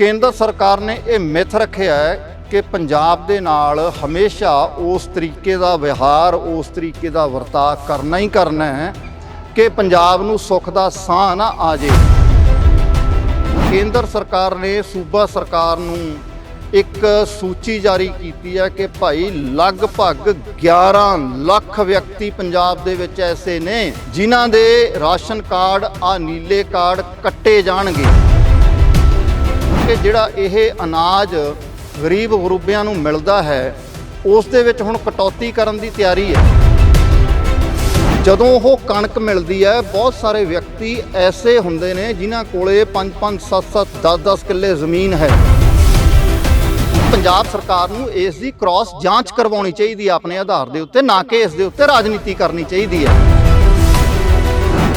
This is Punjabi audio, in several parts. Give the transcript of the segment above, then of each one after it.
ਕੇਂਦਰ ਸਰਕਾਰ ਨੇ ਇਹ ਮਿੱਥ ਰੱਖਿਆ ਹੈ ਕਿ ਪੰਜਾਬ ਦੇ ਨਾਲ ਹਮੇਸ਼ਾ ਉਸ ਤਰੀਕੇ ਦਾ ਵਿਹਾਰ, ਉਸ ਤਰੀਕੇ ਦਾ ਵਰਤਾਅ ਕਰਨਾ ਹੀ ਕਰਨਾ ਹੈ ਕਿ ਪੰਜਾਬ ਨੂੰ ਸੁੱਖ ਦਾ ਸਾਹ ਨਾ ਆ ਜੇ। ਕੇਂਦਰ ਸਰਕਾਰ ਨੇ, ਸੂਬਾ ਸਰਕਾਰ ਨੂੰ ਇੱਕ ਸੂਚੀ ਜਾਰੀ ਕੀਤੀ ਹੈ ਕਿ ਭਾਈ ਲਗਭਗ 11 ਲੱਖ ਵਿਅਕਤੀ ਪੰਜਾਬ ਦੇ ਵਿੱਚ ਐਸੇ ਨੇ ਜਿਨ੍ਹਾਂ ਦੇ ਰਾਸ਼ਨ ਕਾਰਡ ਆ ਨੀਲੇ ਕਾਰਡ ਕੱਟੇ ਜਾਣਗੇ। ਕਿ ਜਿਹੜਾ ਇਹ ਅਨਾਜ ਗਰੀਬ ਗਰੂਬਿਆਂ ਨੂੰ ਮਿਲਦਾ ਹੈ, ਉਸ ਦੇ ਵਿੱਚ ਹੁਣ ਕਟੌਤੀ ਕਰਨ ਦੀ ਤਿਆਰੀ ਹੈ। ਜਦੋਂ ਉਹ ਕਣਕ ਮਿਲਦੀ ਹੈ, ਬਹੁਤ ਸਾਰੇ ਵਿਅਕਤੀ ਐਸੇ ਹੁੰਦੇ ਨੇ ਜਿਨ੍ਹਾਂ ਕੋਲੇ 5-5 7-7 10-10 ਕਿੱਲੇ ਜ਼ਮੀਨ ਹੈ। ਪੰਜਾਬ ਸਰਕਾਰ ਨੂੰ ਇਸ ਦੀ ਕ੍ਰਾਸ ਜਾਂਚ ਕਰਵਾਉਣੀ ਚਾਹੀਦੀ ਹੈ ਆਪਣੇ ਆਧਾਰ ਦੇ ਉੱਤੇ, ਨਾ ਕਿ ਇਸ ਦੇ ਉੱਤੇ ਰਾਜਨੀਤੀ ਕਰਨੀ ਚਾਹੀਦੀ ਹੈ।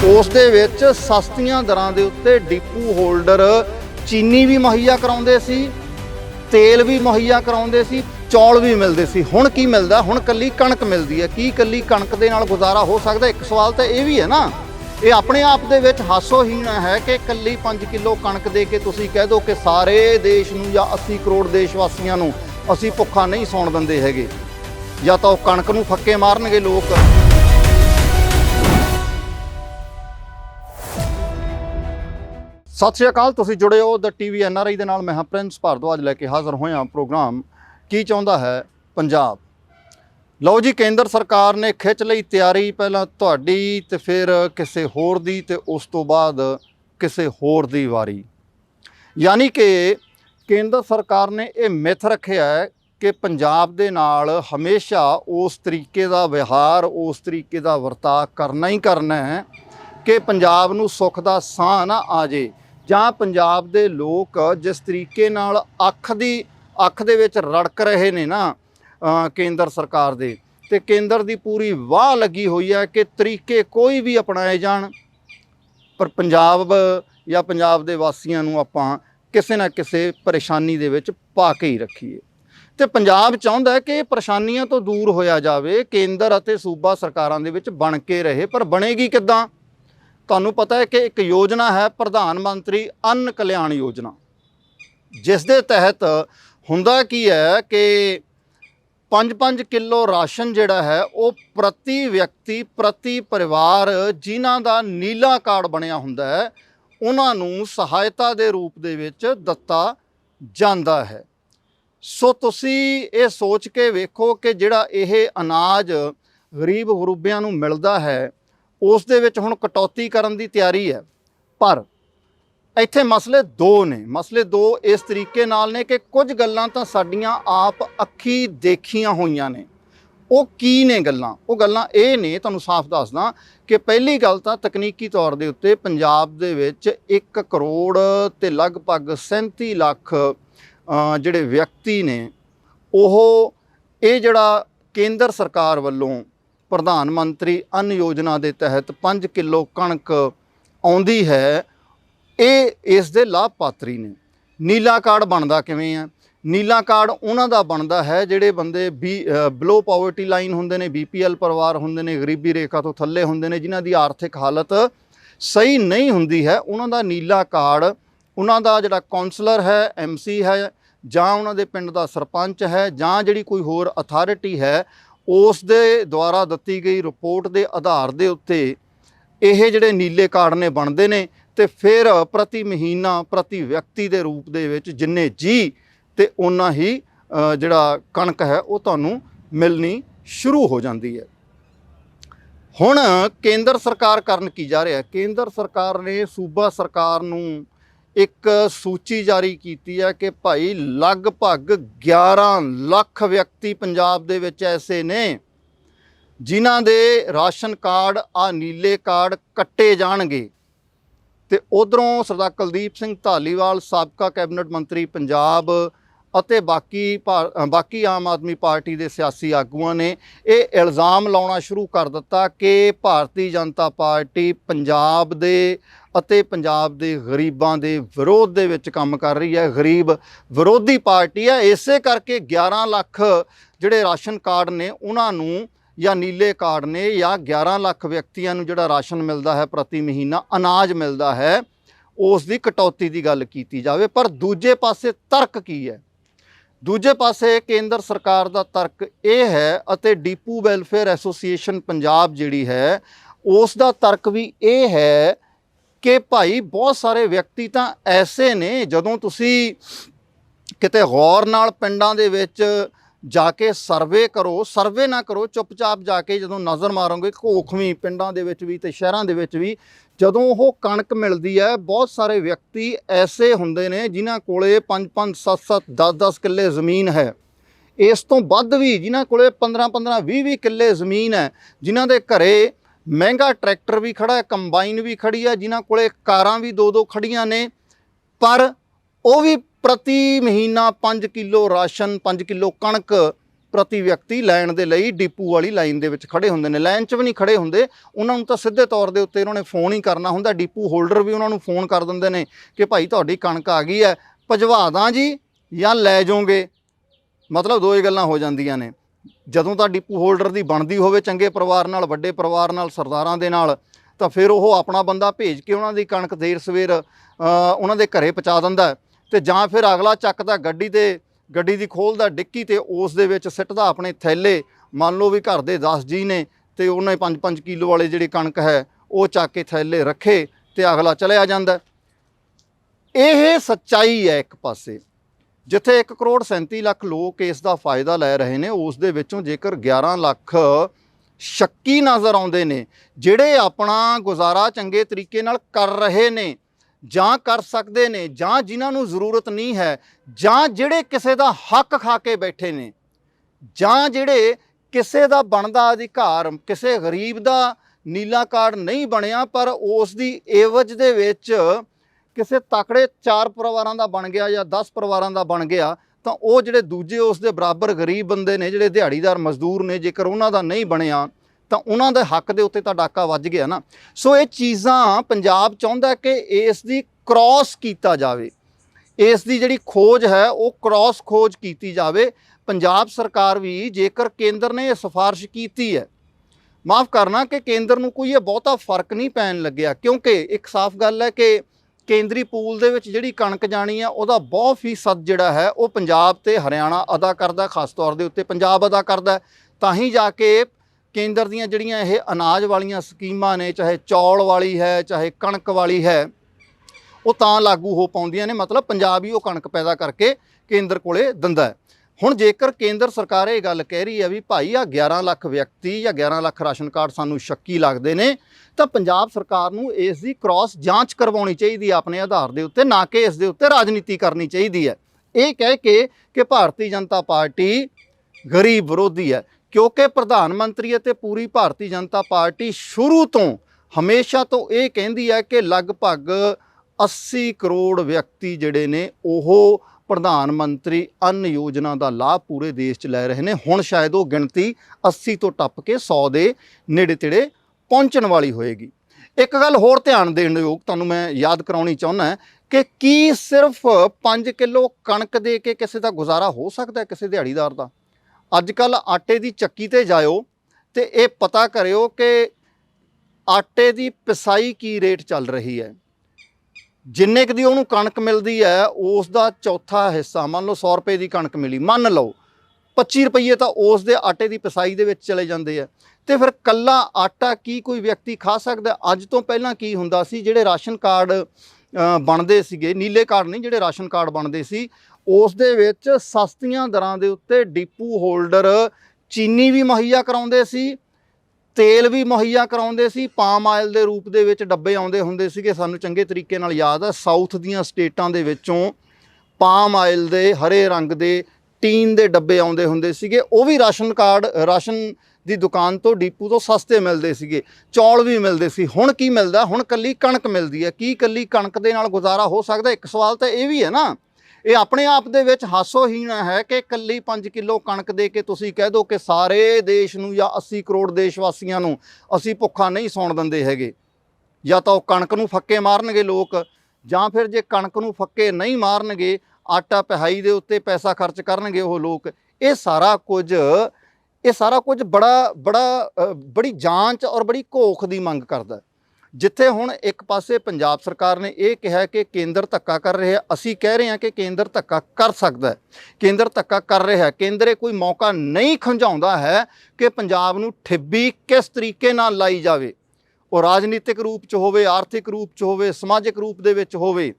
ਉਸ ਦੇ ਵਿੱਚ ਸਸਤੀਆਂ ਦਰਾਂ ਦੇ ਉੱਤੇ ਡਿਪੂ ਹੋਲਡਰ ਚੀਨੀ ਵੀ ਮੁਹੱਈਆ ਕਰਾਉਂਦੇ ਸੀ, ਤੇਲ ਵੀ ਮੁਹੱਈਆ ਕਰਾਉਂਦੇ ਸੀ, ਚੌਲ ਵੀ ਮਿਲਦੇ ਸੀ। ਹੁਣ ਕੀ ਮਿਲਦਾ? ਹੁਣ ਕੱਲੀ ਕਣਕ ਮਿਲਦੀ ਹੈ। ਕੀ ਕੱਲੀ ਕਣਕ ਦੇ ਨਾਲ ਗੁਜ਼ਾਰਾ ਹੋ ਸਕਦਾ? ਇੱਕ ਸਵਾਲ ਤਾਂ ਇਹ ਵੀ ਹੈ ਨਾ। ਇਹ ਆਪਣੇ ਆਪ ਦੇ ਵਿੱਚ ਹਾਸੋਹੀਣ ਹੈ ਕਿ ਕੱਲੀ 5 ਕਿਲੋ ਕਣਕ ਦੇ ਕੇ ਤੁਸੀਂ ਕਹਿ ਦਿਓ ਕਿ ਸਾਰੇ ਦੇਸ਼ ਨੂੰ ਜਾਂ 80 ਕਰੋੜ ਦੇਸ਼ ਵਾਸੀਆਂ ਨੂੰ ਅਸੀਂ ਭੁੱਖਾ ਨਹੀਂ ਸੌਣ ਦਿੰਦੇ ਹੈਗੇ। ਜਾਂ ਤਾਂ ਉਹ ਕਣਕ ਨੂੰ ਫੱਕੇ ਮਾਰਨਗੇ ਲੋਕ। ਸਤਿ ਸ਼੍ਰੀ ਅਕਾਲ, ਤੁਸੀਂ ਜੁੜੇ ਹੋ ਦ ਟੀਵੀ ਐਨਆਰਆਈ ਦੇ ਨਾਲ। ਮੈਂ ਹਾਂ ਪ੍ਰਿੰਸ ਭਾਰਦਵਾਜ ਲੈ ਕੇ ਹਾਜ਼ਰ ਹੋਇਆ ਪ੍ਰੋਗਰਾਮ। ਕੀ ਚਾਹੁੰਦਾ ਹੈ ਪੰਜਾਬ? ਲਓ ਜੀ, ਕੇਂਦਰ ਸਰਕਾਰ ਨੇ ਖਿੱਚ ਲਈ ਤਿਆਰੀ ਪਹਿਲਾਂ ਤੁਹਾਡੀ ਤੇ ਫਿਰ ਕਿਸੇ ਹੋਰ ਦੀ ਤੇ ਉਸ ਤੋਂ ਬਾਅਦ ਕਿਸੇ ਹੋਰ ਦੀ ਵਾਰੀ। ਯਾਨੀ ਕਿ ਕੇਂਦਰ ਸਰਕਾਰ ਨੇ ਇਹ ਮਿੱਥ ਰੱਖਿਆ ਹੈ ਕਿ ਪੰਜਾਬ ਦੇ ਨਾਲ ਹਮੇਸ਼ਾ ਉਸ ਤਰੀਕੇ ਦਾ ਵਿਹਾਰ, ਉਸ ਤਰੀਕੇ ਦਾ ਵਰਤਾਅ ਕਰਨਾ ਹੀ ਕਰਨਾ ਹੈ ਕਿ ਪੰਜਾਬ ਨੂੰ ਸੁੱਖ ਦਾ ਸਾਹ ਨਾ ਆ ਜੇ। ਜਾਂ ਪੰਜਾਬ ਦੇ ਲੋਕ ਜਿਸ ਤਰੀਕੇ ਨਾਲ ਅੱਖ ਦੀ, ਅੱਖ ਦੇ ਵਿੱਚ ਰੜਕ ਰਹੇ ਨੇ ਨਾ ਕੇਂਦਰ ਸਰਕਾਰ ਦੇ, ਤੇ ਕੇਂਦਰ ਦੀ ਪੂਰੀ ਵਾਹ ਲੱਗੀ ਹੋਈ ਹੈ ਕਿ ਤਰੀਕੇ ਕੋਈ ਵੀ ਅਪਣਾਏ ਜਾਣ, ਪਰ ਪੰਜਾਬ ਜਾਂ ਪੰਜਾਬ ਦੇ ਵਾਸੀਆਂ ਨੂੰ ਆਪਾਂ ਕਿਸੇ ਨਾ ਕਿਸੇ ਪਰੇਸ਼ਾਨੀ ਦੇ ਵਿੱਚ ਪਾ ਕੇ ਹੀ ਰੱਖੀਏ। ਤੇ ਪੰਜਾਬ ਚਾਹੁੰਦਾ ਕਿ ਇਹ ਪਰੇਸ਼ਾਨੀਆਂ ਤੋਂ ਦੂਰ ਹੋਇਆ ਜਾਵੇ, ਕੇਂਦਰ ਅਤੇ ਸੂਬਾ ਸਰਕਾਰਾਂ ਦੇ ਵਿੱਚ ਬਣ ਕੇ ਰਹੇ, ਪਰ ਬਣੇਗੀ ਕਿੱਦਾਂ? ਤੁਹਾਨੂੰ ਪਤਾ ਹੈ ਕਿ ਇੱਕ ਯੋਜਨਾ ਹੈ ਪ੍ਰਧਾਨ ਮੰਤਰੀ ਅੰਨ ਕਲਿਆਣ ਯੋਜਨਾ ਜਿਸ ਦੇ ਤਹਿਤ ਹੁੰਦਾ ਕੀ ਹੈ ਕਿ 5-5 ਕਿਲੋ ਰਾਸ਼ਨ ਜਿਹੜਾ ਹੈ, ਉਹ ਪ੍ਰਤੀ ਵਿਅਕਤੀ, ਪ੍ਰਤੀ ਪਰਿਵਾਰ ਜਿਨ੍ਹਾਂ ਦਾ ਨੀਲਾ ਕਾਰਡ ਬਣਿਆ ਹੁੰਦਾ ਹੈ, ਉਹਨਾਂ ਨੂੰ ਸਹਾਇਤਾ ਦੇ ਰੂਪ ਦੇ ਵਿੱਚ ਦਿੱਤਾ ਜਾਂਦਾ ਹੈ। ਸੋ ਤੁਸੀਂ ਇਹ ਸੋਚ ਕੇ ਵੇਖੋ ਕਿ ਜਿਹੜਾ ਇਹ ਅਨਾਜ ਗਰੀਬ ਗਰੂਬਿਆਂ ਨੂੰ ਮਿਲਦਾ ਹੈ ਉਸ ਦੇ ਵਿੱਚ ਹੁਣ ਕਟੌਤੀ ਕਰਨ ਦੀ ਤਿਆਰੀ ਹੈ। ਪਰ ਇੱਥੇ ਮਸਲੇ ਦੋ ਨੇ। ਮਸਲੇ ਦੋ ਇਸ ਤਰੀਕੇ ਨਾਲ ਨੇ ਕਿ ਕੁਝ ਗੱਲਾਂ ਤਾਂ ਸਾਡੀਆਂ ਆਪ ਅੱਖੀ ਦੇਖੀਆਂ ਹੋਈਆਂ ਨੇ। ਉਹ ਕੀ ਨੇ ਗੱਲਾਂ? ਉਹ ਗੱਲਾਂ ਇਹ ਨੇ, ਤੁਹਾਨੂੰ ਸਾਫ਼ ਦੱਸਦਾ ਕਿ ਪਹਿਲੀ ਗੱਲ ਤਾਂ ਤਕਨੀਕੀ ਤੌਰ ਦੇ ਉੱਤੇ ਪੰਜਾਬ ਦੇ ਵਿੱਚ 1 ਕਰੋੜ ਤੇ ਲਗਭਗ 37 ਲੱਖ ਜਿਹੜੇ ਵਿਅਕਤੀ ਨੇ, ਉਹ ਇਹ ਜਿਹੜਾ ਕੇਂਦਰ ਸਰਕਾਰ ਵੱਲੋਂ ਪ੍ਰਧਾਨ ਮੰਤਰੀ ਅੰਨ ਯੋਜਨਾ ਦੇ ਤਹਿਤ 5 ਕਿਲੋ ਕਣਕ ਆਉਂਦੀ ਹੈ, ਇਹ ਇਸ ਦੇ ਲਾਭਪਾਤਰੀ ਨੇ। ਨੀਲਾ ਕਾਰਡ ਬਣਦਾ ਕਿਵੇਂ ਆ? ਨੀਲਾ ਕਾਰਡ ਉਹਨਾਂ ਦਾ ਬਣਦਾ ਹੈ ਜਿਹੜੇ ਬੰਦੇ ਬੀ ਬਲੋ ਪਾਵਰਟੀ ਲਾਈਨ ਹੁੰਦੇ ਨੇ ਬੀਪੀਐਲ ਪਰਿਵਾਰ ਹੁੰਦੇ ਨੇ, ਗਰੀਬੀ ਰੇਖਾ ਤੋਂ ਥੱਲੇ ਹੁੰਦੇ ਨੇ, ਜਿਨ੍ਹਾਂ ਦੀ ਆਰਥਿਕ ਹਾਲਤ ਸਹੀ ਨਹੀਂ ਹੁੰਦੀ ਹੈ, ਉਹਨਾਂ ਦਾ ਨੀਲਾ ਕਾਰਡ, ਉਹਨਾਂ ਦਾ ਜਿਹੜਾ ਕਾਉਂਸਲਰ ਹੈ ਐਮਸੀ ਹੈ, ਜਾਂ ਉਹਨਾਂ ਦੇ ਪਿੰਡ ਦਾ ਸਰਪੰਚ ਹੈ, ਜਾਂ ਜਿਹੜੀ ਕੋਈ ਹੋਰ ਅਥਾਰਟੀ ਹੈ ਉਸ ਦੇ ਦੁਆਰਾ ਦਿੱਤੀ ਗਈ ਰਿਪੋਰਟ ਦੇ ਆਧਾਰ ਦੇ ਉੱਤੇ ਇਹ ਜਿਹੜੇ ਨੀਲੇ ਕਾਰਡ ਨੇ ਬਣਦੇ ਨੇ ਤੇ ਫਿਰ ਪ੍ਰਤੀ ਮਹੀਨਾ, ਪ੍ਰਤੀ ਵਿਅਕਤੀ ਦੇ ਰੂਪ ਦੇ ਵਿੱਚ ਜਿੰਨੇ ਜੀ ਤੇ ਉਹਨਾਂ ਹੀ ਜਿਹੜਾ ਕਣਕ ਹੈ ਉਹ ਤੁਹਾਨੂੰ ਮਿਲਣੀ ਸ਼ੁਰੂ ਹੋ ਜਾਂਦੀ ਹੈ। ਹੁਣ ਕੇਂਦਰ ਸਰਕਾਰ ਕਰਨ ਕੀ ਜਾ ਰਿਹਾ ਹੈ? ਕੇਂਦਰ ਸਰਕਾਰ ਨੇ ਸੂਬਾ ਸਰਕਾਰ ਨੂੰ ਇੱਕ ਸੂਚੀ ਜਾਰੀ ਕੀਤੀ ਹੈ ਕਿ ਭਾਈ ਲਗਭਗ 11 ਲੱਖ ਵਿਅਕਤੀ ਪੰਜਾਬ ਦੇ ਵਿੱਚ ਐਸੇ ਨੇ ਜਿਨ੍ਹਾਂ ਦੇ ਰਾਸ਼ਨ ਕਾਰਡ ਆ ਨੀਲੇ ਕਾਰਡ ਕੱਟੇ ਜਾਣਗੇ। ਤੇ ਉਧਰੋਂ ਸਰਦਾਰ ਕੁਲਦੀਪ ਸਿੰਘ ਧਾਲੀਵਾਲ, ਸਾਬਕਾ ਕੈਬਨਿਟ ਮੰਤਰੀ ਪੰਜਾਬ ਅਤੇ ਬਾਕੀ ਭਾ- ਬਾਕੀ ਆਮ ਆਦਮੀ ਪਾਰਟੀ ਦੇ ਸਿਆਸੀ ਆਗੂਆਂ ਨੇ ਇਹ ਇਲਜ਼ਾਮ ਲਾਉਣਾ ਸ਼ੁਰੂ ਕਰ ਦਿੱਤਾ ਕਿ ਭਾਰਤੀ ਜਨਤਾ ਪਾਰਟੀ ਪੰਜਾਬ ਦੇ ਅਤੇ ਪੰਜਾਬ ਦੇ ਗਰੀਬਾਂ ਦੇ ਵਿਰੋਧ ਦੇ ਵਿੱਚ ਕੰਮ ਕਰ ਰਹੀ ਹੈ। ਗਰੀਬ ਵਿਰੋਧੀ ਪਾਰਟੀ ਹੈ। ਇਸੇ ਕਰਕੇ 11 ਲੱਖ ਜਿਹੜੇ ਰਾਸ਼ਨ ਕਾਰਡ ਨੇ ਉਹਨਾਂ ਨੂੰ ਜਾਂ ਨੀਲੇ ਕਾਰਡ ਨੇ ਜਾਂ 11 ਲੱਖ ਵਿਅਕਤੀਆਂ ਨੂੰ ਜਿਹੜਾ ਰਾਸ਼ਨ ਮਿਲਦਾ ਹੈ ਪ੍ਰਤੀ ਮਹੀਨਾ, ਅਨਾਜ ਮਿਲਦਾ ਹੈ, ਉਸ ਦੀ ਕਟੌਤੀ ਦੀ ਗੱਲ ਕੀਤੀ ਜਾਵੇ। ਪਰ ਦੂਜੇ ਪਾਸੇ ਤਰਕ ਕੀ ਹੈ? ਦੂਜੇ ਪਾਸੇ ਕੇਂਦਰ ਸਰਕਾਰ ਦਾ ਤਰਕ ਇਹ ਹੈ ਅਤੇ ਡੀਪੂ ਵੈਲਫੇਅਰ ਐਸੋਸੀਏਸ਼ਨ ਪੰਜਾਬ ਜਿਹੜੀ ਹੈ, ਉਸ ਦਾ ਤਰਕ ਵੀ ਇਹ ਹੈ ਕਿ ਭਾਈ ਬਹੁਤ ਸਾਰੇ ਵਿਅਕਤੀ ਤਾਂ ਐਸੇ ਨੇ, ਜਦੋਂ ਤੁਸੀਂ ਕਿਤੇ ਗੌਰ ਨਾਲ ਪਿੰਡਾਂ ਦੇ ਵਿੱਚ ਜਾ ਕੇ ਸਰਵੇ ਕਰੋ, ਸਰਵੇ ਨਾ ਕਰੋ, ਚੁੱਪਚਾਪ ਜਾ ਕੇ ਜਦੋਂ ਨਜ਼ਰ ਮਾਰੋਗੇ, ਘੋਖਵੀਂ ਪਿੰਡਾਂ ਦੇ ਵਿੱਚ ਵੀ ਤੇ ਸ਼ਹਿਰਾਂ ਦੇ ਵਿੱਚ ਵੀ, ਜਦੋਂ ਉਹ ਕਣਕ ਮਿਲਦੀ ਹੈ, ਬਹੁਤ ਸਾਰੇ ਵਿਅਕਤੀ ਐਸੇ ਹੁੰਦੇ ਨੇ ਜਿਨ੍ਹਾਂ ਕੋਲੇ 5-5 7-7 10-10 ਕਿੱਲੇ ਜ਼ਮੀਨ ਹੈ। ਇਸ ਤੋਂ ਵੱਧ ਵੀ ਜਿਨ੍ਹਾਂ ਕੋਲੇ 15-15 20-20 ਕਿੱਲੇ ਜ਼ਮੀਨ ਹੈ, ਜਿਨ੍ਹਾਂ ਦੇ ਘਰੇ ਮਹਿੰਗਾ ਟਰੈਕਟਰ ਵੀ ਖੜਾ ਹੈ, ਕੰਬਾਈਨ ਵੀ ਖੜੀ ਹੈ, ਜਿਨ੍ਹਾਂ ਕੋਲੇ ਕਾਰਾਂ ਵੀ ਦੋ ਦੋ ਖੜੀਆਂ ਨੇ, ਪਰ ਉਹ ਵੀ ਪ੍ਰਤੀ ਮਹੀਨਾ 5 ਕਿਲੋ ਰਾਸ਼ਨ 5 ਕਿਲੋ ਕਣਕ ਪ੍ਰਤੀ ਵਿਅਕਤੀ ਲੈਣ ਦੇ ਲਈ ਡੀਪੂ ਵਾਲੀ ਲਾਈਨ ਦੇ ਵਿੱਚ ਖੜੇ ਹੁੰਦੇ ਨੇ। ਲਾਈਨ 'ਚ ਵੀ ਨਹੀਂ ਖੜੇ ਹੁੰਦੇ। ਉਹਨਾਂ ਨੂੰ ਤਾਂ ਸਿੱਧੇ ਤੌਰ ਦੇ ਉੱਤੇ ਉਹਨਾਂ ਨੇ ਫੋਨ ਹੀ ਕਰਨਾ ਹੁੰਦਾ। ਡਿਪੂ ਹੋਲਡਰ ਵੀ ਉਹਨਾਂ ਨੂੰ ਫੋਨ ਕਰ ਦਿੰਦੇ ਨੇ ਕਿ ਭਾਈ ਤੁਹਾਡੀ ਕਣਕ ਆ ਗਈ ਹੈ, ਭਜਵਾ ਦਾਂ ਜੀ ਜਾਂ ਲੈ ਜਾਓਗੇ। ਮਤਲਬ ਦੋ ਹੀ ਗੱਲਾਂ ਹੋ ਜਾਂਦੀਆਂ ਨੇ। ਜਦੋਂ ਤਾਂ ਡਿਪੂ ਹੋਲਡਰ ਦੀ ਬਣਦੀ ਹੋਵੇ ਚੰਗੇ ਪਰਿਵਾਰ ਨਾਲ, ਵੱਡੇ ਪਰਿਵਾਰ ਨਾਲ, ਸਰਦਾਰਾਂ ਦੇ ਨਾਲ, ਤਾਂ ਫਿਰ ਉਹ ਆਪਣਾ ਬੰਦਾ ਭੇਜ ਕੇ ਉਹਨਾਂ ਦੀ ਕਣਕ ਦੇਰ ਸਵੇਰ ਉਹਨਾਂ ਦੇ ਘਰੇ ਪਹੁੰਚਾ ਦਿੰਦਾ ਤੇ ਜਾਂ ਫਿਰ ਅਗਲਾ ਚੱਕਦਾ ਗੱਡੀ ਤੇ, ਗੱਡੀ ਦੀ ਖੋਲਦਾ ਡਿੱਕੀ ਤੇ ਉਸ ਦੇ ਵਿੱਚ ਸਿੱਟਦਾ ਆਪਣੇ ਥੈਲੇ। ਮੰਨ ਲਓ ਵੀ ਘਰ ਦੇ 10 ਜੀ ਨੇ ਤੇ ਉਹਨੇ 5-5 ਕਿਲੋ ਵਾਲੇ ਜਿਹੜੀ ਕਣਕ ਹੈ, ਉਹ ਚੱਕ ਕੇ ਥੈਲੇ ਰੱਖੇ ਤੇ ਅਗਲਾ ਚਲਿਆ ਜਾਂਦਾ। ਇਹ ਸੱਚਾਈ ਹੈ ਇੱਕ ਪਾਸੇ। ਜਿੱਥੇ 1 ਕਰੋੜ 37 ਲੱਖ ਲੋਕ ਇਸ ਦਾ ਫਾਇਦਾ ਲੈ ਰਹੇ ਨੇ, ਉਸ ਦੇ ਵਿੱਚੋਂ ਜੇਕਰ 11 ਲੱਖ ਸ਼ੱਕੀ ਨਜ਼ਰ ਆਉਂਦੇ ਨੇ, ਜਿਹੜੇ ਆਪਣਾ ਗੁਜ਼ਾਰਾ ਚੰਗੇ ਤਰੀਕੇ ਨਾਲ ਕਰ ਰਹੇ ਨੇ ਜਾਂ ਕਰ ਸਕਦੇ ਨੇ, ਜਾਂ ਜਿਨ੍ਹਾਂ ਨੂੰ ਜ਼ਰੂਰਤ ਨਹੀਂ ਹੈ, ਜਾਂ ਜਿਹੜੇ ਕਿਸੇ ਦਾ ਹੱਕ ਖਾ ਕੇ ਬੈਠੇ ਨੇ, ਜਾਂ ਜਿਹੜੇ ਕਿਸੇ ਦਾ ਬਣਦਾ ਅਧਿਕਾਰ, ਕਿਸੇ ਗਰੀਬ ਦਾ ਨੀਲਾ ਕਾਰਡ ਨਹੀਂ ਬਣਿਆ, ਪਰ ਉਸ ਦੀ ਏਵਜ ਦੇ ਵਿੱਚ ਕਿਸੇ ਤਕੜੇ ਚਾਰ ਪਰਿਵਾਰਾਂ ਦਾ ਬਣ ਗਿਆ ਜਾਂ 10 ਪਰਿਵਾਰਾਂ ਦਾ ਬਣ ਗਿਆ, ਤਾਂ ਉਹ ਜਿਹੜੇ ਦੂਜੇ ਉਸ ਦੇ ਬਰਾਬਰ ਗਰੀਬ ਬੰਦੇ ਨੇ, ਜਿਹੜੇ ਦਿਹਾੜੀਦਾਰ ਮਜ਼ਦੂਰ ਨੇ, ਜੇਕਰ ਉਹਨਾਂ ਦਾ ਨਹੀਂ ਬਣਿਆ ਤਾਂ ਉਹਨਾਂ ਦੇ ਹੱਕ ਦੇ ਉੱਤੇ ਤਾਂ ਡਾਕਾ ਵੱਜ ਗਿਆ ਨਾ। ਸੋ ਇਹ ਚੀਜ਼ਾਂ ਪੰਜਾਬ ਚਾਹੁੰਦਾ ਕਿ ਇਸ ਦੀ ਕ੍ਰਾਸ ਕੀਤਾ ਜਾਵੇ। ਇਸ ਦੀ ਜਿਹੜੀ ਖੋਜ ਹੈ, ਉਹ ਕ੍ਰਾਸ ਖੋਜ ਕੀਤੀ ਜਾਵੇ। ਪੰਜਾਬ ਸਰਕਾਰ ਵੀ ਜੇਕਰ ਕੇਂਦਰ ਨੇ ਇਹ ਸਿਫਾਰਿਸ਼ ਕੀਤੀ ਹੈ, ਮਾਫ ਕਰਨਾ ਕਿ ਕੇਂਦਰ ਨੂੰ ਕੋਈ ਇਹ ਬਹੁਤਾ ਫ਼ਰਕ ਨਹੀਂ ਪੈਣ ਲੱਗਿਆ, ਕਿਉਂਕਿ ਇੱਕ ਸਾਫ਼ ਗੱਲ ਹੈ ਕਿ ਕੇਂਦਰੀ ਪੂਲ ਦੇ ਵਿੱਚ ਜਿਹੜੀ ਕਣਕ ਜਾਣੀ ਆ ਉਹਦਾ ਬਹੁਤ ਫੀਸਦ ਜਿਹੜਾ ਹੈ, ਉਹ ਪੰਜਾਬ ਤੇ ਹਰਿਆਣਾ ਅਦਾ ਕਰਦਾ, ਖਾਸ ਤੌਰ ਦੇ ਉੱਤੇ ਪੰਜਾਬ ਅਦਾ ਕਰਦਾ। ਤਾਂ ਹੀ ਜਾ ਕੇ ਕੇਂਦਰ ਦੀਆਂ ਜਿਹੜੀਆਂ ਇਹ ਅਨਾਜ ਵਾਲੀਆਂ ਸਕੀਮਾਂ ਨੇ, ਚਾਹੇ ਚੌਲ ਵਾਲੀ ਹੈ, ਚਾਹੇ ਕਣਕ ਵਾਲੀ ਹੈ, ਉਹ ਤਾਂ ਲਾਗੂ ਹੋ ਪਾਉਂਦੀਆਂ ਨੇ, ਮਤਲਬ ਪੰਜਾਬ ਹੀ ਉਹ ਕਣਕ ਪੈਦਾ ਕਰਕੇ ਕੇਂਦਰ ਕੋਲੇ ਦਿੰਦਾ ਹੈ। ਹੁਣ ਜੇਕਰ ਕੇਂਦਰ ਸਰਕਾਰ ਇਹ ਗੱਲ ਕਹਿ ਰਹੀ ਹੈ ਵੀ ਭਾਈ ਆ 11 ਲੱਖ ਵਿਅਕਤੀ ਜਾਂ 11 ਲੱਖ ਰਾਸ਼ਨ ਕਾਰਡ ਸਾਨੂੰ ਸ਼ੱਕੀ ਲੱਗਦੇ ਨੇ, ਤਾਂ ਪੰਜਾਬ ਸਰਕਾਰ ਨੂੰ ਇਸ ਦੀ ਕ੍ਰਾਸ ਜਾਂਚ ਕਰਵਾਉਣੀ ਚਾਹੀਦੀ ਹੈ, ਆਪਣੇ ਆਧਾਰ ਦੇ ਉੱਤੇ, ਨਾ ਕਿ ਇਸ ਦੇ ਉੱਤੇ ਰਾਜਨੀਤੀ ਕਰਨੀ ਚਾਹੀਦੀ ਹੈ। ਇਹ ਕਹਿ ਕੇ ਕਿ ਭਾਰਤੀ ਜਨਤਾ ਪਾਰਟੀ ਗਰੀਬ ਵਿਰੋਧੀ ਹੈ। ਕਿਉਂਕਿ ਪ੍ਰਧਾਨ ਮੰਤਰੀ ਅਤੇ ਪੂਰੀ ਭਾਰਤੀ ਜਨਤਾ ਪਾਰਟੀ ਸ਼ੁਰੂ ਤੋਂ ਹਮੇਸ਼ਾ ਤੋਂ ਇਹ ਕਹਿੰਦੀ ਹੈ ਕਿ ਲਗਭਗ 80 ਕਰੋੜ ਵਿਅਕਤੀ ਜਿਹੜੇ ਨੇ ਉਹ ਪ੍ਰਧਾਨ ਮੰਤਰੀ ਅੰਨ ਯੋਜਨਾ ਦਾ ਲਾਭ ਪੂਰੇ ਦੇਸ਼ 'ਚ ਲੈ ਰਹੇ ਨੇ। ਹੁਣ ਸ਼ਾਇਦ ਉਹ ਗਿਣਤੀ 80 ਤੋਂ ਟੱਪ ਕੇ 100 ਦੇ ਨੇੜੇ ਤੇੜੇ ਪਹੁੰਚਣ ਵਾਲੀ ਹੋਏਗੀ। ਇੱਕ ਗੱਲ ਹੋਰ ਧਿਆਨ ਦੇਣ ਯੋਗ ਤੁਹਾਨੂੰ ਮੈਂ ਯਾਦ ਕਰਾਉਣੀ ਚਾਹੁੰਦਾ ਕਿ ਕੀ ਸਿਰਫ 5 ਕਿਲੋ ਕਣਕ ਦੇ ਕੇ ਕਿਸੇ ਦਾ ਗੁਜ਼ਾਰਾ ਹੋ ਸਕਦਾ ਕਿਸੇ ਦਿਹਾੜੀਦਾਰ ਦਾ? ਅੱਜ ਕੱਲ ਆਟੇ ਦੀ ਚੱਕੀ ਤੇ ਜਾਇਓ ਤੇ ਇਹ ਪਤਾ ਕਰਿਓ ਕਿ ਆਟੇ ਦੀ ਪਿਸਾਈ ਕੀ ਰੇਟ ਚੱਲ ਰਹੀ ਹੈ। ਜਿੰਨੇ ਕੁ ਦੀ ਉਹਨੂੰ ਕਣਕ ਮਿਲਦੀ ਹੈ, ਉਸ ਦਾ ਚੌਥਾ ਹਿੱਸਾ ਮੰਨ ਲਓ 100 ਰੁਪਏ ਦੀ ਕਣਕ ਮਿਲੀ, ਮੰਨ ਲਓ 25 ਰੁਪਏ ਤਾਂ ਉਸ ਦੇ ਆਟੇ ਦੀ ਪਿਸਾਈ ਦੇ ਵਿੱਚ ਚਲੇ ਜਾਂਦੇ ਆ। ਤੇ ਫਿਰ ਕੱਲਾ ਆਟਾ ਕੀ ਕੋਈ ਵਿਅਕਤੀ ਖਾ ਸਕਦਾ ਅੱਜ ਤੋਂ ਪਹਿਲਾਂ ਕੀ ਹੁੰਦਾ ਸੀ? ਜਿਹੜੇ ਰਾਸ਼ਨ ਕਾਰਡ ਬਣਦੇ ਸੀਗੇ, ਨੀਲੇ ਕਾਰਡ ਨਹੀਂ, ਜਿਹੜੇ ਰਾਸ਼ਨ ਕਾਰਡ ਬਣਦੇ ਸੀ ਉਸ ਦੇ ਵਿੱਚ ਸਸਤੀਆਂ ਦਰਾਂ ਦੇ ਉੱਤੇ ਡੀਪੂ ਹੋਲਡਰ ਚੀਨੀ ਵੀ ਮੁਹੱਈਆ ਕਰਾਉਂਦੇ ਸੀ, ਤੇਲ ਵੀ ਮੁਹੱਈਆ ਕਰਾਉਂਦੇ ਸੀ ਪਾਮ ਆਇਲ ਦੇ ਰੂਪ ਦੇ ਵਿੱਚ ਡੱਬੇ ਆਉਂਦੇ ਹੁੰਦੇ ਸੀਗੇ। ਸਾਨੂੰ ਚੰਗੇ ਤਰੀਕੇ ਨਾਲ ਯਾਦ ਹੈ ਸਾਊਥ ਦੀਆਂ ਸਟੇਟਾਂ ਦੇ ਵਿੱਚੋਂ ਪਾਮ ਆਇਲ ਦੇ ਹਰੇ ਰੰਗ ਦੇ ਟੀਨ ਦੇ ਡੱਬੇ ਆਉਂਦੇ ਹੁੰਦੇ ਸੀਗੇ। ਉਹ ਵੀ ਰਾਸ਼ਨ ਕਾਰਡ, ਰਾਸ਼ਨ ਦੀ ਦੁਕਾਨ ਤੋਂ ਡੀਪੂ ਤੋਂ ਸਸਤੇ ਮਿਲਦੇ ਸੀਗੇ। ਚੌਲ ਵੀ ਮਿਲਦੇ ਸੀ। ਹੁਣ ਕੀ ਮਿਲਦਾ? ਹੁਣ ਕੱਲੀ ਕਣਕ ਮਿਲਦੀ ਹੈ। ਕੀ ਕੱਲੀ ਕਣਕ ਦੇ ਨਾਲ ਗੁਜ਼ਾਰਾ ਹੋ ਸਕਦਾ? ਇੱਕ ਸਵਾਲ ਤਾਂ ਇਹ ਵੀ ਹੈ ਨਾ ਇਹ ਆਪਣੇ ਆਪ ਦੇ ਵਿੱਚ ਹਾਸੋਹੀਣ ਹੈ ਕਿ ਕੱਲੀ 5 ਕਿਲੋ ਕਣਕ ਦੇ ਕੇ ਤੁਸੀਂ ਕਹਿ ਦਿਓ ਕਿ ਸਾਰੇ ਦੇਸ਼ ਨੂੰ ਜਾਂ 80 ਕਰੋੜ ਦੇਸ਼ ਵਾਸੀਆਂ ਨੂੰ ਅਸੀਂ ਭੁੱਖਾ ਨਹੀਂ ਸੌਣ ਦਿੰਦੇ ਹੈਗੇ ਜਾਂ ਤਾਂ ਉਹ ਕਣਕ ਨੂੰ ਫੱਕੇ ਮਾਰਨਗੇ ਲੋਕ, ਜਾਂ ਫਿਰ ਜੇ ਕਣਕ ਨੂੰ ਫੱਕੇ ਨਹੀਂ ਮਾਰਨਗੇ, ਆਟਾ ਪਿਹਾਈ ਦੇ ਉੱਤੇ ਪੈਸਾ ਖਰਚ ਕਰਨਗੇ ਉਹ ਲੋਕ ਇਹ ਸਾਰਾ ਕੁਝ, ਇਹ ਸਾਰਾ ਕੁਝ ਬੜਾ ਬੜਾ ਬੜੀ ਜਾਂਚ ਔਰ ਬੜੀ ਘੋਖ ਦੀ ਮੰਗ ਕਰਦਾ ਹੈ। ਜਿੱਥੇ ਹੁਣ ਇੱਕ ਪਾਸੇ ਪੰਜਾਬ ਸਰਕਾਰ ਨੇ ਇਹ ਕਿਹਾ ਕਿ ਕੇਂਦਰ ਧੱਕਾ ਕਰ ਰਿਹਾ, ਅਸੀਂ ਕਹਿ ਰਹੇ ਹਾਂ ਕਿ ਕੇਂਦਰ ਧੱਕਾ ਕਰ ਸਕਦਾ ਹੈ। ਕੇਂਦਰ ਧੱਕਾ ਕਰ ਰਿਹਾ ਹੈ, ਕੇਂਦਰ ਇਹ ਕੋਈ ਮੌਕਾ ਨਹੀਂ ਖੰਝਾਉਂਦਾ ਹੈ ਕਿ ਪੰਜਾਬ ਨੂੰ ਠਿੱਬੀ ਕਿਸ ਤਰੀਕੇ ਨਾਲ ਲਾਈ ਜਾਵੇ। ਉਹ ਰਾਜਨੀਤਿਕ ਰੂਪ 'ਚ ਹੋਵੇ, ਆਰਥਿਕ ਰੂਪ 'ਚ ਹੋਵੇ, ਸਮਾਜਿਕ ਰੂਪ ਦੇ ਵਿੱਚ ਹੋਵੇ,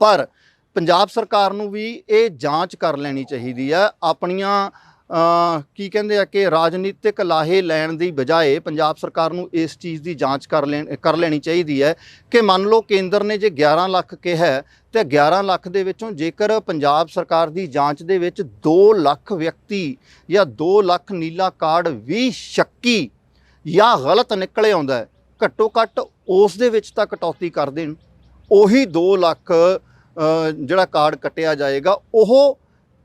ਪਰ ਪੰਜਾਬ ਸਰਕਾਰ ਨੂੰ ਵੀ ਇਹ ਜਾਂਚ ਕਰ ਲੈਣੀ ਚਾਹੀਦੀ ਹੈ, ਆਪਣੀਆਂ ਕੀ ਕਹਿੰਦੇ ਆ ਕਿ ਰਾਜਨੀਤਿਕ ਲਾਹੇ ਲੈਣ ਦੀ ਬਜਾਏ ਪੰਜਾਬ ਸਰਕਾਰ ਨੂੰ ਇਸ ਚੀਜ਼ ਦੀ ਜਾਂਚ ਕਰ ਲੈਣ ਕਰ ਲੈਣੀ ਚਾਹੀਦੀ ਹੈ ਕਿ ਮੰਨ ਲਓ ਕੇਂਦਰ ਨੇ ਜੇ 11 ਲੱਖ ਕਿਹਾ ਹੈ, ਤੇ 11 ਲੱਖ ਦੇ ਵਿੱਚੋਂ ਜੇਕਰ ਪੰਜਾਬ ਸਰਕਾਰ ਦੀ ਜਾਂਚ ਦੇ ਵਿੱਚ 2 ਲੱਖ ਵਿਅਕਤੀ ਜਾਂ 2 ਲੱਖ ਨੀਲਾ ਕਾਰਡ ਵੀ ਸ਼ੱਕੀ ਜਾਂ ਗਲਤ ਨਿਕਲੇ ਆਉਂਦਾ ਹੈ ਘੱਟੋ ਘੱਟ ਉਸ ਦੇ ਵਿੱਚ ਤਾਂ ਕਟੌਤੀ ਕਰ ਦੇਣ। ਉਹੀ 2 ਲੱਖ ਜਿਹੜਾ ਕਾਰਡ ਕੱਟਿਆ ਜਾਏਗਾ ਉਹ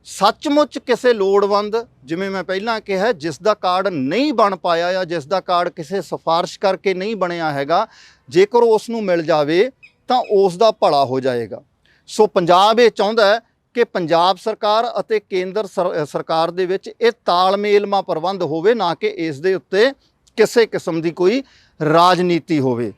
ਸੱਚਮੁੱਚ ਕਿਸੇ ਲੋੜਵੰਦ, ਜਿਵੇਂ ਮੈਂ ਪਹਿਲਾਂ ਕਿਹਾ, ਜਿਸ ਦਾ ਕਾਰਡ ਨਹੀਂ ਬਣ ਪਾਇਆ ਜਾਂ ਜਿਸ ਦਾ ਕਾਰਡ ਕਿਸੇ ਸਿਫਾਰਿਸ਼ ਕਰਕੇ ਨਹੀਂ ਬਣਿਆ ਹੈਗਾ, ਜੇਕਰ ਉਸ ਨੂੰ ਮਿਲ ਜਾਵੇ, ਤਾਂ ਉਸ ਦਾ ਭਲਾ ਹੋ ਜਾਏਗਾ। ਸੋ ਪੰਜਾਬ ਇਹ ਚਾਹੁੰਦਾ ਕਿ ਪੰਜਾਬ ਸਰਕਾਰ ਅਤੇ ਕੇਂਦਰ ਸਰ- ਸਰਕਾਰ ਦੇ ਵਿੱਚ ਇਹ ਤਾਲਮੇਲਮਾ ਪ੍ਰਬੰਧ ਹੋਵੇ, ਨਾ ਕਿ ਇਸ ਦੇ ਉੱਤੇ ਕਿਸੇ ਕਿਸਮ ਦੀ ਕੋਈ ਰਾਜਨੀਤੀ ਹੋਵੇ।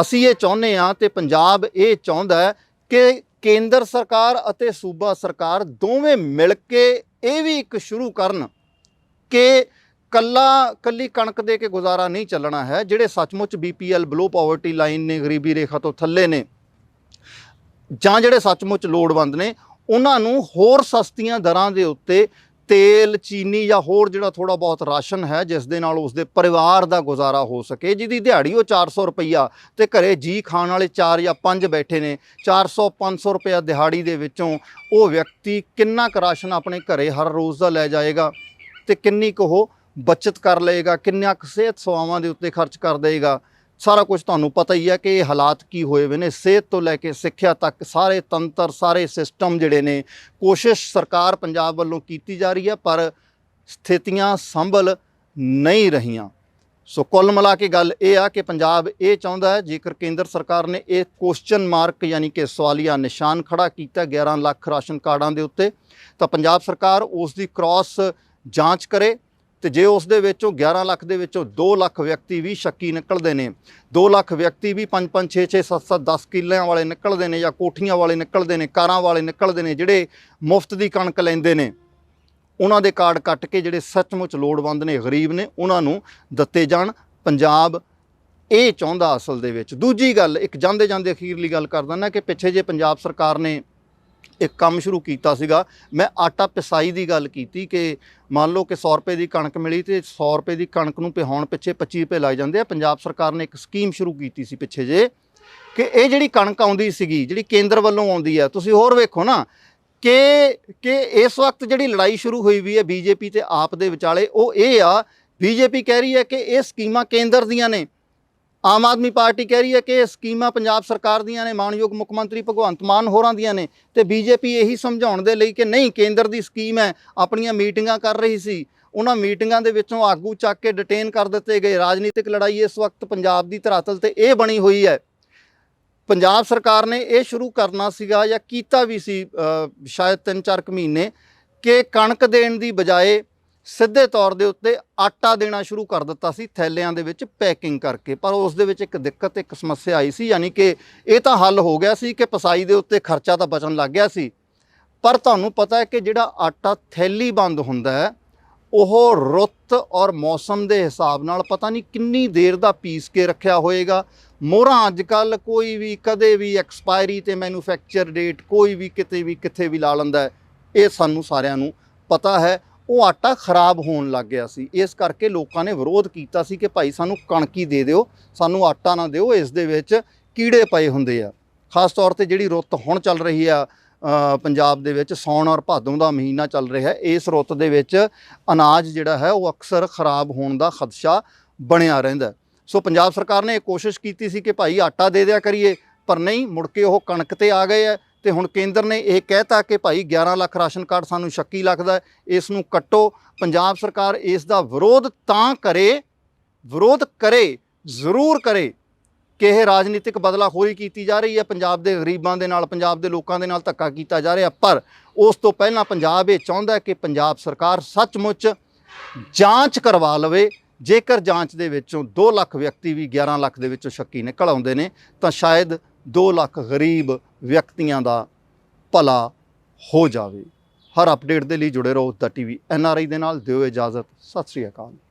ਅਸੀਂ ਇਹ ਚਾਹੁੰਦੇ ਹਾਂ ਤੇ ਪੰਜਾਬ ਇਹ ਚਾਹੁੰਦਾ ਕਿ ਕੇਂਦਰ ਸਰਕਾਰ ਅਤੇ ਸੂਬਾ ਸਰਕਾਰ ਦੋਵੇਂ ਮਿਲ ਕੇ ਇਹ ਵੀ ਇੱਕ ਸ਼ੁਰੂ ਕਰਨ ਕਿ ਕੱਲਾ, ਕੱਲੀ ਕਣਕ ਦੇ ਕੇ ਗੁਜ਼ਾਰਾ ਨਹੀਂ ਚੱਲਣਾ ਹੈ, ਜਿਹੜੇ ਸੱਚਮੁੱਚ ਬੀਪੀਐਲ ਬਲੋ ਪਾਵਰਟੀ ਲਾਈਨ ਨੇ, ਗਰੀਬੀ ਰੇਖਾ ਤੋਂ ਥੱਲੇ ਨੇ, ਜਾਂ ਜਿਹੜੇ ਸੱਚਮੁੱਚ ਲੋੜਵੰਦ ਨੇ, ਉਹਨਾਂ ਨੂੰ ਹੋਰ ਸਸਤੀਆਂ ਦਰਾਂ ਦੇ ਉੱਤੇ ਤੇਲ, ਚੀਨੀ ਜਾਂ ਹੋਰ ਜਿਹੜਾ ਥੋੜਾ ਬਹੁਤ ਰਾਸ਼ਨ ਹੈ, ਜਿਸ ਦੇ ਨਾਲ ਉਸਦੇ ਪਰਿਵਾਰ ਦਾ ਗੁਜ਼ਾਰਾ ਹੋ ਸਕੇ। ਜਿਹਦੀ ਦਿਹਾੜੀ ਉਹ 400 ਰੁਪਈਆ ਤੇ ਘਰੇ ਜੀ ਖਾਣ ਵਾਲੇ 4 ਜਾਂ 5 ਬੈਠੇ ਨੇ। 400 500 ਰੁਪਇਆ ਦਿਹਾੜੀ ਦੇ ਵਿੱਚੋਂ ਉਹ ਵਿਅਕਤੀ ਕਿੰਨਾ ਕੁ ਰਾਸ਼ਨ ਆਪਣੇ ਘਰੇ ਹਰ ਰੋਜ਼ ਦਾ ਲੈ ਜਾਏਗਾ ਤੇ ਕਿੰਨੀ ਕੁ ਉਹ ਬਚਤ ਕਰ ਲਏਗਾ ਕਿੰਨਾ ਕੁ ਸਿਹਤ ਸੇਵਾਵਾਂ ਦੇ ਉੱਤੇ ਖਰਚ ਕਰ ਦੇਗਾ ਸਾਰਾ ਕੁਝ ਤੁਹਾਨੂੰ ਪਤਾ ਹੀ ਹੈ ਕਿ ਇਹ ਹਾਲਾਤ ਕੀ ਹੋਏ ਹੋਏ ਨੇ। ਸਿਹਤ ਤੋਂ ਲੈ ਕੇ ਸਿੱਖਿਆ ਤੱਕ ਸਾਰੇ ਤੰਤਰ, ਸਾਰੇ ਸਿਸਟਮ ਜਿਹੜੇ ਨੇ, ਕੋਸ਼ਿਸ਼ ਸਰਕਾਰ ਪੰਜਾਬ ਵੱਲੋਂ ਕੀਤੀ ਜਾ ਰਹੀ ਹੈ ਪਰ ਸਥਿਤੀਆਂ ਸੰਭਲ ਨਹੀਂ ਰਹੀਆਂ। ਸੋ ਕੁੱਲ ਮਿਲਾ ਕੇ ਗੱਲ ਇਹ ਆ ਕਿ ਪੰਜਾਬ ਇਹ ਚਾਹੁੰਦਾ ਹੈ, ਜੇਕਰ ਕੇਂਦਰ ਸਰਕਾਰ ਨੇ ਇਹ ਕੁਐਸਚਨ ਮਾਰਕ ਯਾਨੀ ਕਿ ਸਵਾਲੀਆ ਨਿਸ਼ਾਨ ਖੜਾ ਕੀਤਾ 11 ਲੱਖ ਰਾਸ਼ਨ ਕਾਰਡਾਂ ਦੇ ਉੱਤੇ, ਤਾਂ ਪੰਜਾਬ ਸਰਕਾਰ ਉਸ ਦੀ ਕ੍ਰਾਸ ਜਾਂਚ ਕਰੇ। ਤੇ ਜੇ ਉਸ ਦੇ ਵਿੱਚੋਂ 11 ਲੱਖ ਦੇ ਵਿੱਚੋਂ 2 ਲੱਖ ਵਿਅਕਤੀ ਵੀ ਸ਼ੱਕੀ ਨਿਕਲਦੇ ਨੇ 2 ਲੱਖ ਵਿਅਕਤੀ ਵੀ 5 5 6 6 7 7 10 ਕਿੱਲਿਆਂ ਵਾਲੇ ਨਿਕਲਦੇ ਨੇ ਜਾਂ ਕੋਠੀਆਂ ਵਾਲੇ ਨਿਕਲਦੇ ਨੇ, ਕਾਰਾਂ ਵਾਲੇ ਨਿਕਲਦੇ ਨੇ, ਜਿਹੜੇ ਮੁਫਤ ਦੀ ਕਣਕ ਲੈਂਦੇ ਨੇ, ਉਹਨਾਂ ਦੇ ਕਾਰਡ ਕੱਟ ਕੇ ਜਿਹੜੇ ਸੱਚਮੁੱਚ ਲੋੜਵੰਦ ਨੇ, ਗਰੀਬ ਨੇ, ਉਹਨਾਂ ਨੂੰ ਦਿੱਤੇ ਜਾਣ। ਪੰਜਾਬ ਇਹ ਚਾਹੁੰਦਾ ਅਸਲ ਦੇ ਵਿੱਚ। ਦੂਜੀ ਗੱਲ, ਇੱਕ ਜਾਂਦੇ ਜਾਂਦੇ ਅਖੀਰਲੀ ਗੱਲ ਕਰ ਦਿੰਦਾ ਕਿ ਪਿੱਛੇ ਜੇ ਪੰਜਾਬ ਸਰਕਾਰ ਨੇ ਇੱਕ ਕੰਮ ਸ਼ੁਰੂ ਕੀਤਾ ਸੀਗਾ। ਮੈਂ ਆਟਾ ਪਿਸਾਈ ਦੀ ਗੱਲ ਕੀਤੀ ਕਿ ਮੰਨ ਲਓ ਕਿ 100 ਰੁਪਏ ਦੀ ਕਣਕ ਮਿਲੀ ਤੇ 100 ਰੁਪਏ ਦੀ ਕਣਕ ਨੂੰ ਪਿਹਾਉਣ ਪਿੱਛੇ 25 ਰੁਪਏ ਲੱਗ ਜਾਂਦੇ ਆ। ਪੰਜਾਬ ਸਰਕਾਰ ਨੇ ਇੱਕ ਸਕੀਮ ਸ਼ੁਰੂ ਕੀਤੀ ਸੀ ਪਿੱਛੇ ਜੇ ਕਿ ਇਹ ਜਿਹੜੀ ਕਣਕ ਆਉਂਦੀ ਸੀਗੀ, ਜਿਹੜੀ ਕੇਂਦਰ ਵੱਲੋਂ ਆਉਂਦੀ ਹੈ ਤੁਸੀਂ ਹੋਰ ਵੇਖੋ ਨਾ ਕਿ ਕਿ ਇਸ ਵਕਤ ਜਿਹੜੀ ਲੜਾਈ ਸ਼ੁਰੂ ਹੋਈ ਵੀ ਹੈ ਬੀਜੇਪੀ ਤੇ ਆਪ ਦੇ ਵਿਚਾਲੇ, ਉਹ ਇਹ ਆ, ਬੀਜੇਪੀ ਕਹਿ ਰਹੀ ਹੈ ਕਿ ਇਹ ਸਕੀਮਾਂ ਕੇਂਦਰ ਦੀਆਂ ਨੇ। ਆਮ ਆਦਮੀ ਪਾਰਟੀ ਕਹਿ ਰਹੀ ਹੈ ਕਿ ਇਹ ਸਕੀਮਾਂ ਪੰਜਾਬ ਸਰਕਾਰ ਦੀਆਂ ਨੇ ਮਾਨਯੋਗ ਮੁੱਖ ਮੰਤਰੀ ਭਗਵੰਤ ਮਾਨ ਹੋਰਾਂ ਦੀਆਂ ਨੇ ਤੇ ਬੀਜੇਪੀ ਇਹੀ ਸਮਝਾਉਣ ਦੇ ਲਈ ਕਿ ਨਹੀਂ ਕੇਂਦਰ ਦੀ ਸਕੀਮ ਹੈ ਆਪਣੀਆਂ ਮੀਟਿੰਗਾਂ ਕਰ ਰਹੀ ਸੀ। ਉਹਨਾਂ ਮੀਟਿੰਗਾਂ ਦੇ ਵਿੱਚੋਂ ਆਗੂ ਚੱਕ ਕੇ ਡਿਟੇਨ ਕਰ ਦਿੱਤੇ ਗਏ। ਰਾਜਨੀਤਿਕ ਲੜਾਈ ਇਸ ਵਕਤ ਪੰਜਾਬ ਦੀ ਧਰਾਤਲ ਤੇ ਇਹ ਬਣੀ ਹੋਈ ਹੈ। ਪੰਜਾਬ ਸਰਕਾਰ ਨੇ ਇਹ ਸ਼ੁਰੂ ਕਰਨਾ ਸੀਗਾ ਜਾਂ ਕੀਤਾ ਵੀ ਸੀ ਅ, ਸ਼ਾਇਦ 3-4 ਮਹੀਨੇ ਕਿ ਕਣਕ ਦੇਣ ਦੀ ਬਜਾਏ ਸਿੱਧੇ ਤੌਰ ਦੇ ਉੱਤੇ ਆਟਾ ਦੇਣਾ ਸ਼ੁਰੂ ਕਰ ਦਿੱਤਾ ਸੀ, ਥੈਲਿਆਂ ਦੇ ਵਿੱਚ ਪੈਕਿੰਗ ਕਰਕੇ। ਪਰ ਉਸ ਦੇ ਵਿੱਚ ਇੱਕ ਦਿੱਕਤ, ਇੱਕ ਸਮੱਸਿਆ ਆਈ ਸੀ, ਯਾਨੀ ਕਿ ਇਹ ਤਾਂ ਹੱਲ ਹੋ ਗਿਆ ਸੀ ਕਿ ਪਸਾਈ ਦੇ ਉੱਤੇ ਖਰਚਾ ਤਾਂ ਬਚਣ ਲੱਗ ਗਿਆ ਸੀ। ਪਰ ਤੁਹਾਨੂੰ ਪਤਾ ਹੈ ਕਿ ਜਿਹੜਾ ਆਟਾ ਥੈਲੀ ਬੰਦ ਹੁੰਦਾ ਹੈ, ਉਹ ਰੁੱਤ ਔਰ ਮੌਸਮ ਦੇ ਹਿਸਾਬ ਨਾਲ ਪਤਾ ਨਹੀਂ ਕਿੰਨੀ ਦੇਰ ਦਾ ਪੀਸ ਕੇ ਰੱਖਿਆ ਹੋਏਗਾ। ਮੋਹਰਾਂ ਅੱਜ ਕੱਲ ਕੋਈ ਵੀ, ਕਦੇ ਵੀ ਐਕਸਪਾਇਰੀ ਤੇ ਮੈਨੂਫੈਕਚਰ ਡੇਟ ਕੋਈ ਵੀ ਕਿਤੇ ਵੀ ਕਿੱਥੇ ਵੀ ਲਾ ਲੈਂਦਾ ਹੈ, ਇਹ ਸਾਨੂੰ ਸਾਰਿਆਂ ਨੂੰ ਪਤਾ ਹੈ। ਉਹ ਆਟਾ ਖਰਾਬ ਹੋਣ ਲੱਗ ਗਿਆ ਸੀ। ਇਸ ਕਰਕੇ ਲੋਕਾਂ ਨੇ ਵਿਰੋਧ ਕੀਤਾ ਸੀ ਕਿ ਭਾਈ ਸਾਨੂੰ ਕਣਕੀ ਦੇ ਦਿਓ, ਸਾਨੂੰ ਆਟਾ ਨਾ ਦਿਓ। ਇਸ ਦੇ ਵਿੱਚ ਕੀੜੇ ਪਏ ਹੁੰਦੇ ਆ। ਖਾਸ ਤੌਰ ਤੇ ਜਿਹੜੀ ਰੁੱਤ ਹੁਣ ਚੱਲ ਰਹੀ ਆ ਪੰਜਾਬ ਦੇ ਵਿੱਚ ਸੌਣ ਔਰ ਭਾਦੋਂ ਦਾ ਮਹੀਨਾ ਚੱਲ ਰਿਹਾ ਹੈ ਇਸ ਰੁੱਤ ਦੇ ਵਿੱਚ ਅਨਾਜ ਜਿਹੜਾ ਹੈ ਉਹ ਅਕਸਰ ਖਰਾਬ ਹੋਣ ਦਾ ਖਦਸ਼ਾ ਬਣਿਆ ਰਹਿੰਦਾ ਸੋ ਪੰਜਾਬ ਸਰਕਾਰ ਨੇ ਇਹ ਕੋਸ਼ਿਸ਼ ਕੀਤੀ ਸੀ ਕਿ ਭਾਈ ਆਟਾ ਦੇ ਦਿਆ ਕਰੀਏ, ਪਰ ਨਹੀਂ, ਮੁੜ ਕੇ ਉਹ ਕਣਕ ਤੇ ਆ ਗਏ ਹੈ ਤੇ ਹੁਣ ਕੇਂਦਰ ਨੇ ਇਹ ਕਹਿਤਾ ਕਿ ਭਾਈ 11 ਲੱਖ ਰਾਸ਼ਨ ਕਾਰਡ ਸਾਨੂੰ ਸ਼ੱਕੀ ਲੱਗਦਾ ਇਸ ਨੂੰ ਕੱਟੋ। ਪੰਜਾਬ ਸਰਕਾਰ ਇਸ ਦਾ ਵਿਰੋਧ ਤਾਂ ਕਰੇ, ਵਿਰੋਧ ਕਰੇ, ਜ਼ਰੂਰ ਕਰੇ ਕਿ ਇਹ ਰਾਜਨੀਤਿਕ ਬਦਲਾਖੋਰੀ ਕੀਤੀ ਜਾ ਰਹੀ ਹੈ। ਪੰਜਾਬ ਦੇ ਗਰੀਬਾਂ ਦੇ ਨਾਲ, ਪੰਜਾਬ ਦੇ ਲੋਕਾਂ ਦੇ ਨਾਲ ਧੱਕਾ ਕੀਤਾ ਜਾ ਰਿਹਾ, ਪਰ ਉਸ ਤੋਂ ਪਹਿਲਾਂ ਪੰਜਾਬ ਇਹ ਚਾਹੁੰਦਾ ਕਿ ਪੰਜਾਬ ਸਰਕਾਰ ਸੱਚਮੁੱਚ ਜਾਂਚ ਕਰਵਾ ਲਵੇ। ਜੇਕਰ ਜਾਂਚ ਦੇ ਵਿੱਚੋਂ 2 ਲੱਖ ਵਿਅਕਤੀ ਵੀ 11 ਲੱਖ ਦੇ ਵਿੱਚੋਂ ਸ਼ੱਕੀ ਨਿਕਲ ਆਉਂਦੇ ਨੇ, ਤਾਂ ਸ਼ਾਇਦ 2 ਲੱਖ ਗਰੀਬ ਵਿਅਕਤੀਆਂ ਦਾ ਭਲਾ ਹੋ ਜਾਵੇ। ਹਰ ਅਪਡੇਟ ਦੇ ਲਈ ਜੁੜੇ ਰਹੋ ਦਾ ਟੀਵੀ ਆਈ ਦੇ ਨਾਲ। ਦਿਓ ਇਜਾਜ਼ਤ। ਸਤਿ ਸ੍ਰੀ ਅਕਾਲ।